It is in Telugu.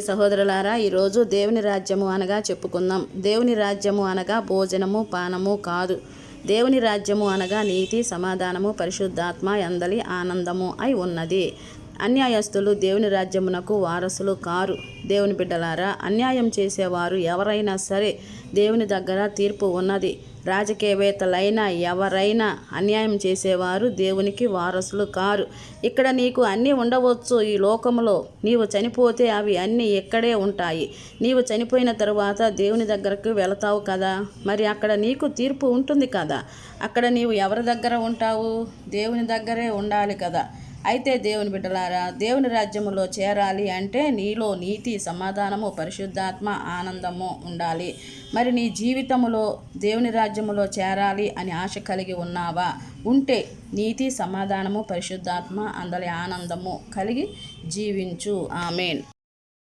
సహోదరులారా ఈరోజు దేవుని రాజ్యము అనగా చెప్పుకుందాం. దేవుని రాజ్యము అనగా భోజనము పానము కాదు. దేవుని రాజ్యము అనగా నీతి సమాధానము పరిశుద్ధాత్మ ఎందలి ఆనందము అయి ఉన్నది. అన్యాయస్తులు దేవుని రాజ్యమునకు వారసులు కారు. దేవుని బిడ్డలారా అన్యాయం చేసేవారు ఎవరైనా సరే దేవుని దగ్గర తీర్పు ఉన్నది. రాజకీయవేత్తలైనా ఎవరైనా అన్యాయం చేసేవారు దేవునికి వారసులు కారు. ఇక్కడ నీకు అన్నీ ఉండవచ్చు. ఈ లోకంలో నీవు చనిపోతే అవి అన్నీ ఇక్కడే ఉంటాయి. నీవు చనిపోయిన తరువాత దేవుని దగ్గరకు వెళతావు కదా? మరి అక్కడ నీకు తీర్పు ఉంటుంది కదా? అక్కడ నీవు ఎవరి దగ్గర ఉంటావు? దేవుని దగ్గరే ఉండాలి కదా. అయితే దేవుని బిడ్డలారా దేవుని రాజ్యములో చేరాలి అంటే నీలో నీతి సమాధానము పరిశుద్ధాత్మ ఆనందము ఉండాలి. మరి నీ జీవితములో దేవుని రాజ్యములో చేరాలి అని ఆశ కలిగి ఉన్నావా? ఉంటే నీతి సమాధానము పరిశుద్ధాత్మ అందలి ఆనందము కలిగి జీవించు. ఆమెన్.